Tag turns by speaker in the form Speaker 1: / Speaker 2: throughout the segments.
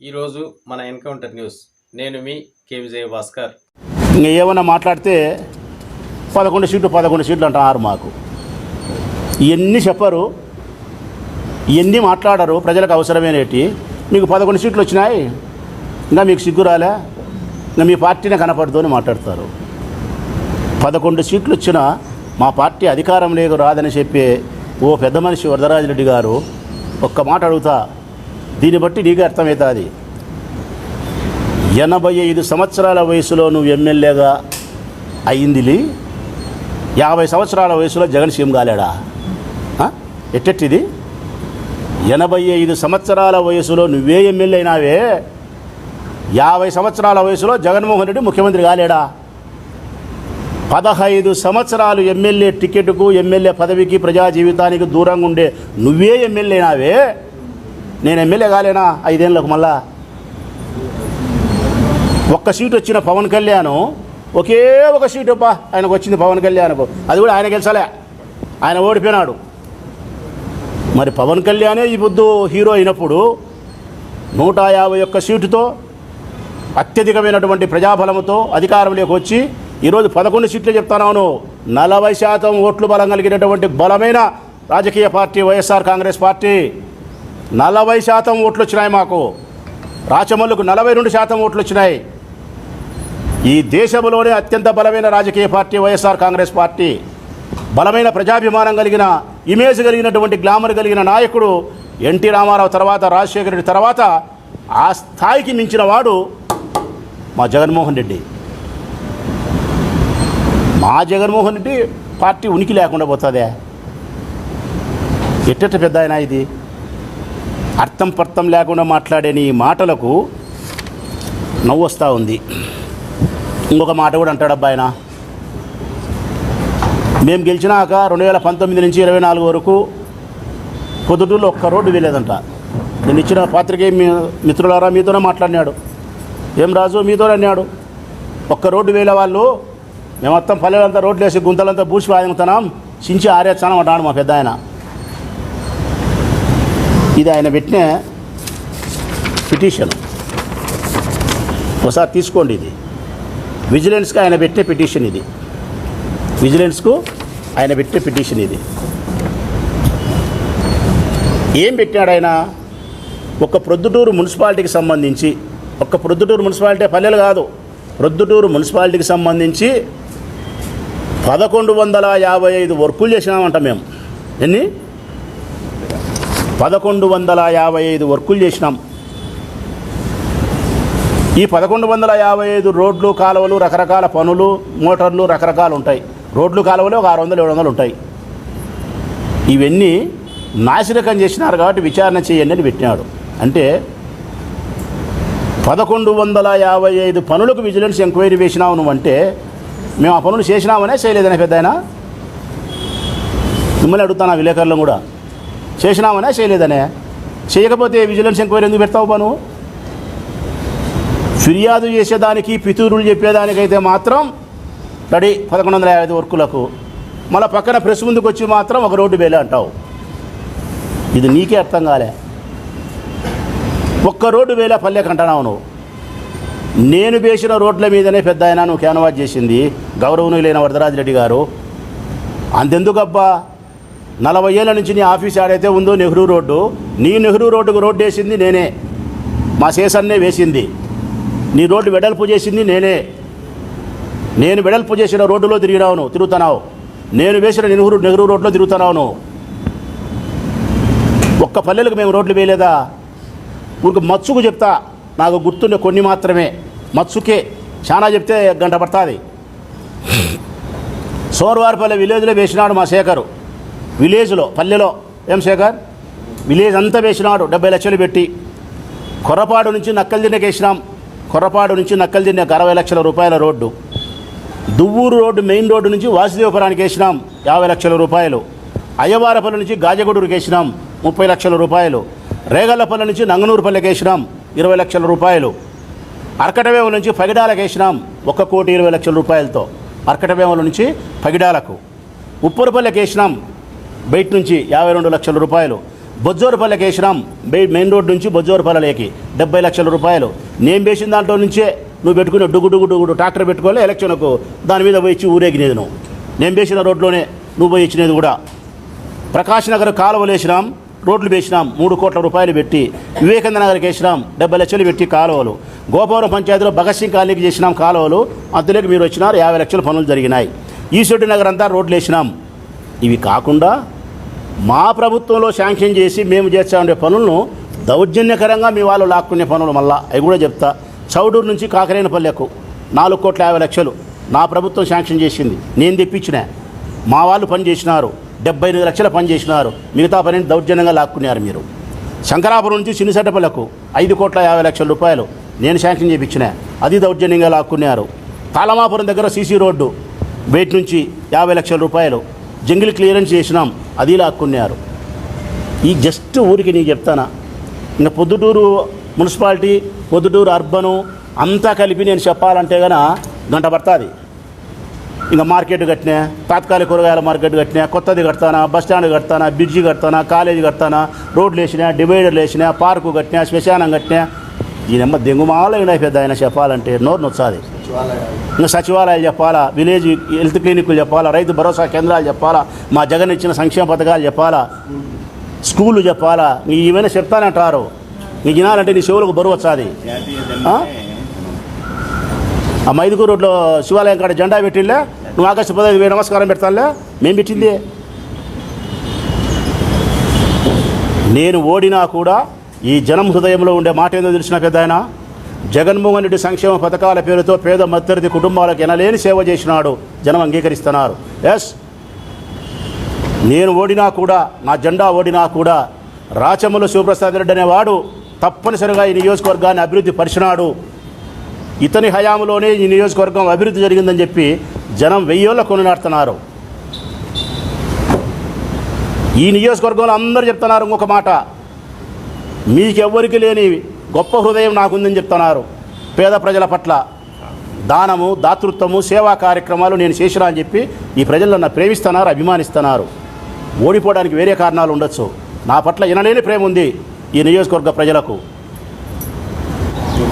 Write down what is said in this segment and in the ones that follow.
Speaker 1: ఈరోజు మన encounter news. నేను మీ కే విజయ భాస్కర్
Speaker 2: ఇంకా ఏమైనా మాట్లాడితే పదకొండు సీట్లు పదకొండు సీట్లు అంటున్నారు మాకు. ఇవన్నీ చెప్పరు ఇవన్నీ మాట్లాడరు ప్రజలకు అవసరమేనేటి? మీకు పదకొండు సీట్లు వచ్చినాయి ఇంకా మీకు సిగ్గు రాలే ఇంకా మీ పార్టీనే కనపడదు అని మాట్లాడతారు. పదకొండు సీట్లు వచ్చినా మా పార్టీ అధికారం లేదు రాదని చెప్పే ఓ పెద్ద మనిషి వరదరాజరెడ్డి గారు ఒక్క మాట అడుగుతా దీన్ని బట్టి నీకు అర్థమవుతుంది ఎనభై ఐదు సంవత్సరాల వయసులో నువ్వు ఎమ్మెల్యేగా అయిందిలి యాభై సంవత్సరాల వయసులో జగన్ సీఎం కాలేడా? ఎట్టెట్టిది? ఎనభై ఐదు సంవత్సరాల వయసులో నువ్వే ఎమ్మెల్యే అయినావే. యాభై సంవత్సరాల వయసులో జగన్మోహన్ రెడ్డి ముఖ్యమంత్రి కాలేడా? పదహైదు సంవత్సరాలు ఎమ్మెల్యే టికెట్కు ఎమ్మెల్యే పదవికి ప్రజా జీవితానికి దూరంగా ఉండే నువ్వే ఎమ్మెల్యేనావే నేను ఎమ్మెల్యే కాలేనా? ఐదేళ్ళకు మళ్ళా? ఒక్క సీటు వచ్చిన పవన్ కళ్యాణ్ ఒకే ఒక సీటు అబ్బా ఆయనకు వచ్చింది పవన్ కళ్యాణ్కు. అది కూడా ఆయన గెలిచలే. ఆయన ఓడిపోయినాడు. మరి పవన్ కళ్యాణే ఈ పొద్దు హీరో అయినప్పుడు నూట యాభై ఒక్క సీటుతో అత్యధికమైనటువంటి ప్రజాబలంతో అధికారంలోకి వచ్చి ఈరోజు పదకొండు సీట్లు చెప్తాను నలభై శాతం ఓట్లు బలం కలిగినటువంటి బలమైన రాజకీయ పార్టీ వైఎస్ఆర్ కాంగ్రెస్ పార్టీ. నలభై శాతం ఓట్లు వచ్చినాయి మాకు. రాచమల్లుకు నలభై రెండు శాతం ఓట్లు వచ్చినాయి. ఈ దేశంలోనే అత్యంత బలమైన రాజకీయ పార్టీ వైఎస్ఆర్ కాంగ్రెస్ పార్టీ. బలమైన ప్రజాభిమానం కలిగిన ఇమేజ్ కలిగినటువంటి గ్లామర్ కలిగిన నాయకుడు ఎన్టీ రామారావు తర్వాత రాజశేఖర రెడ్డి తర్వాత ఆ స్థాయికి మించిన వాడు మా జగన్మోహన్ రెడ్డి. మా జగన్మోహన్ రెడ్డి పార్టీ ఉనికి లేకుండా పోతుందే. ఎట్టెట్ట పెద్ద ఆయన ఇది? అర్థం పర్థం లేకుండా మాట్లాడే నీ మాటలకు నవ్వు వస్తూ ఉంది. ఇంకొక మాట కూడా అంటాడు అబ్బా మేము గెలిచినాక రెండు వేల పంతొమ్మిది నుంచి ఇరవై నాలుగు వరకు పొద్దుటూరులో ఒక్క రోడ్డు వేయలేదంట నేను ఇచ్చిన పాత్రికే మీ మిత్రులారా మీతోనే మాట్లాడినాడు. ఏం రాజు మీతోనే అన్నాడు. ఒక్క రోడ్డు వేలే వాళ్ళు. మేము మొత్తం పల్లెలంతా రోడ్లు వేసి గుంతలంతా బూసి వాదింగుతున్నాం చించి ఆరేస్తానం అంటాడు మా పెద్ద ఆయన ఇది ఆయన పెట్టిన పిటిషన్. ఒకసారి తీసుకోండి ఇది. విజిలెన్స్కి ఆయన పెట్టే పిటిషన్ ఇది. విజిలెన్స్కు ఆయన పెట్టిన పిటిషన్ ఇది. ఏం పెట్టాడు ఆయన? ఒక ప్రొద్దుటూరు మున్సిపాలిటీకి సంబంధించి ఒక ప్రొద్దుటూరు మున్సిపాలిటీ పల్లెలు కాదు ప్రొద్దుటూరు మున్సిపాలిటీకి సంబంధించి పదకొండు వందల యాభై ఐదు వర్కులు చేసినామంట మేము. ఎన్ని? పదకొండు వందల యాభై ఐదు వర్కులు చేసినాం. ఈ పదకొండు వందల యాభై ఐదు రోడ్లు కాలువలు రకరకాల పనులు మోటార్లు రకరకాలు ఉంటాయి. రోడ్లు కాలువలు ఒక ఆరు వందలు ఏడు వందలు ఉంటాయి. ఇవన్నీ నాశనకం చేసినారు కాబట్టి విచారణ చేయండి అని పెట్టినాడు. అంటే పదకొండు వందల యాభై ఐదు పనులకు విజిలెన్స్ ఎంక్వైరీ వేసినావు నువ్వు అంటే మేము ఆ పనులు చేసినామనే చేయలేదనే పెద్ద ఆయన మిమ్మల్ని అడుగుతాను ఆ విలేకరులను కూడా. చేసినామనే చేయలేదనే. చేయకపోతే విజిలెన్స్ ఎంక్వైరీ ఎందుకు పెడతావు పను? ఫిర్యాదు చేసేదానికి పితూరులు చెప్పేదానికైతే మాత్రం రెడీ పదకొండు వందల యాభై వర్కులకు. మళ్ళీ పక్కన ప్రెస్ ముందుకు వచ్చి మాత్రం ఒక రోడ్డు బేలే అంటావు. ఇది నీకే అర్థం కాలే. ఒక్క రోడ్డు వేలే పల్లెకి అంటున్నావు నువ్వు. నేను వేసిన రోడ్ల మీదనే పెద్ద ఆయన నువ్వు క్యాన్వాస్ చేసింది. గౌరవనీయులైన వరదరాజరెడ్డి గారు. అంతెందుకబ్బా? నలభై ఏళ్ళ నుంచి నీ ఆఫీస్ ఆడైతే ఉందో నెహ్రూ రోడ్డు నీ నెహ్రూ రోడ్డుకు రోడ్డు వేసింది నేనే. మా శేషన్నే వేసింది. నీ రోడ్డు వెడల్పు చేసింది నేనే. నేను వెడల్పు చేసిన రోడ్డులో తిరిగినావును తిరుగుతున్నావు. నేను వేసిన నెహ్రూ నెహ్రూ రోడ్లో తిరుగుతున్నావును. ఒక్క పల్లెలకు మేము రోడ్లు వేయలేదా? ఊరికి మచ్చుకు చెప్తా. నాకు గుర్తుండే కొన్ని మాత్రమే. మచ్చుకే. చాలా చెప్తే గంట పడుతుంది. సోర్వారిపల్లె విలేజ్లో వేసినాడు మా శేఖరు. విలేజ్లో పల్లెలో ఏం శేఖర్? విలేజ్ అంతా వేసినాడు డెబ్బై లక్షలు పెట్టి. కొర్రపాడు నుంచి నక్కల దిన్నెకి వేసినాం కొర్రపాడు నుంచి నక్కల దిన్నెకి అరవై లక్షల రూపాయల road. Duvvuru road main road నుంచి వాసుదేవపురానికి వేసినాం యాభై లక్షల రూపాయలు. అయ్యవారపల్లి నుంచి గాజగూడూరుకి వేసినాం ముప్పై లక్షల రూపాయలు. రేగల్లపల్లి నుంచి నంగనూరుపల్లికి వేసినాం ఇరవై లక్షల రూపాయలు. అరకటవేముల నుంచి పగిడాలకు వేసినాం ఒక కోటి ఇరవై లక్షల రూపాయలతో. అర్కటవేముల నుంచి పగిడాలకు. ఉప్పరపల్లికి వేసినాం బయట నుంచి యాభై రెండు లక్షల రూపాయలు. బొజ్జోరుపల్లెకి వేసినాం. మెయిన్ మెయిన్ రోడ్ నుంచి బొజ్జోరుపల్లెకి డెబ్బై లక్షల రూపాయలు. నేను వేసిన దాంట్లో నుంచే నువ్వు పెట్టుకునే డుగు డుగు డుగుడు ట్రాక్టర్ పెట్టుకోలే ఎలక్షన్కు దాని మీద పోయి ఇచ్చి నువ్వు నేను. వేసిన రోడ్లోనే నువ్వు పోయి ఇచ్చినది కూడా. ప్రకాష్ నగర్ కాలువలు వేసినాం రోడ్లు వేసినాం మూడు కోట్ల రూపాయలు పెట్టి. వివేకానంద నగర్కి వేసినాం డెబ్బై లక్షలు పెట్టి కాలువలు. గోపవరం పంచాయతీలో భగత్ సింగ్ కాలనీకి చేసినాం కాలువలు. అందులోకి మీరు వచ్చినారు యాభై లక్షల పనులు జరిగినాయి. ఈశ్వరుడి నగర్ అంతా రోడ్లు వేసినాం. ఇవి కాకుండా మా ప్రభుత్వంలో శాంక్షన్ చేసి మేము చేస్తా ఉండే పనులను దౌర్జన్యకరంగా మీ వాళ్ళు లాక్కునే పనులు మళ్ళా. అవి కూడా చెప్తా. చౌడూరు నుంచి కాకరేనపల్లెకు నాలుగు కోట్ల యాభై లక్షలు నా ప్రభుత్వం శాంక్షన్ చేసింది. నేను తెప్పించిన. మా వాళ్ళు పని చేసినారు. డెబ్బై ఎనిమిది లక్షల పని చేసినారు. మిగతా పనిని దౌర్జన్యంగా లాక్కున్నారు మీరు. శంకరాపురం నుంచి చిన్నసెట్టపల్లకు ఐదు కోట్ల యాభై లక్షల రూపాయలు నేను శాంక్షన్ చేయించిన. అది దౌర్జన్యంగా లాక్కున్నారు. తాళమాపురం దగ్గర సీసీ రోడ్డు బయట నుంచి యాభై లక్షల రూపాయలు జంగిల్ క్లియరెన్స్ చేసినాం అది లాక్కున్నారు ఈ జస్ట్ ఊరికి నీకు చెప్తానా? ఇంకా పొద్దుటూరు మున్సిపాలిటీ పొద్దుటూరు అర్బను అంతా కలిపి నేను చెప్పాలంటే గన గంట పడుతుంది. ఇంకా మార్కెట్ కట్టినా తాత్కాలిక కూరగాయల మార్కెట్ కట్టినా కొత్తది కడతానా బస్ స్టాండ్ కడతానా బ్రిడ్జి కడతానా కాలేజీ కడతానా రోడ్లు వేసినా డివైడర్లు వేసినా పార్కు కట్టినా శ్మశానం కట్టినా ఈ ఈయనమ్మ దెంగుమాలైన పెద్ద ఆయన చెప్పాలంటే నోరు నొచ్చాది. ఇంకా సచివాలయాలు చెప్పాలా? విలేజ్ హెల్త్ క్లినిక్లు చెప్పాలా? రైతు భరోసా కేంద్రాలు చెప్పాలా? మా జగన్ ఇచ్చిన సంక్షేమ పథకాలు చెప్పాలా? స్కూళ్ళు చెప్పాలా? నీ ఏమైనా చెప్తానంటారు నీ వినాలంటే నీ చెవులకు బరువు వచ్చాది ఆ? మైదుకూరు రోడ్లో శివాలయం కాడ జెండా పెట్టిలే నువ్వు ఆగస్టు పదహైదు వేలు నమస్కారం పెడతానులే? మేము పెట్టింది. నేను ఓడినా కూడా ఈ జనం హృదయంలో ఉండే మాట ఏందో తెలిసిన పెద్ద ఆయన. జగన్మోహన్ రెడ్డి సంక్షేమ పథకాల పేరుతో పేద మధ్యతరగతి కుటుంబాలకు ఎనలేని సేవ చేసినాడు. జనం అంగీకరిస్తున్నారు. ఎస్ నేను ఓడినా కూడా నా జెండా ఓడినా కూడా రాచములు శివప్రసాద్ రెడ్డి అనేవాడు తప్పనిసరిగా ఈ నియోజకవర్గాన్ని అభివృద్ధి పరిచినాడు. ఇతని హయాంలోనే ఈ నియోజకవర్గం అభివృద్ధి జరిగిందని చెప్పి జనం వెయ్యోళ్ళ కొనినాడుతున్నారు. ఈ నియోజకవర్గంలో అందరూ చెప్తున్నారు ఇంకొక మాట. మీకెవ్వరికి లేని గొప్ప హృదయం నాకుందని చెప్తున్నారు పేద ప్రజల పట్ల. దానము దాతృత్వము సేవా కార్యక్రమాలు నేను చేసినా అని చెప్పి ఈ ప్రజలు నన్ను ప్రేమిస్తున్నారు అభిమానిస్తున్నారు. ఓడిపోవడానికి వేరే కారణాలు ఉండొచ్చు. నా పట్ల ఇనలేని ప్రేమ ఉంది ఈ నియోజకవర్గ ప్రజలకు.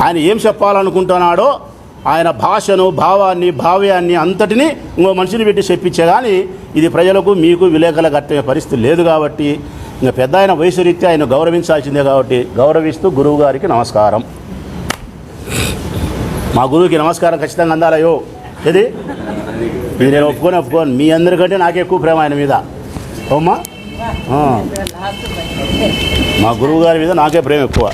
Speaker 2: ఆయన ఏం చెప్పాలనుకుంటున్నాడో ఆయన భాషను భావాన్ని భావ్యాన్ని అంతటిని ఇంకో మనిషిని పెట్టి చెప్పించే కానీ ఇది ప్రజలకు మీకు విలేకరుల కట్టే పరిస్థితి లేదు కాబట్టి ఇంకా పెద్ద ఆయన వయసు రీత్యా ఆయన గౌరవించాల్సిందే కాబట్టి గౌరవిస్తూ గురువు గారికి నమస్కారం. మా గురువుకి నమస్కారం ఖచ్చితంగా అందాలయో. ఇది ఇది నేను ఒప్పుకొని ఒప్పుకోను. మీ అందరికంటే నాకు ఎక్కువ ప్రేమ ఆయన మీద. ఓమ్మా మా గురువు గారి మీద నాకే ప్రేమ ఎక్కువ.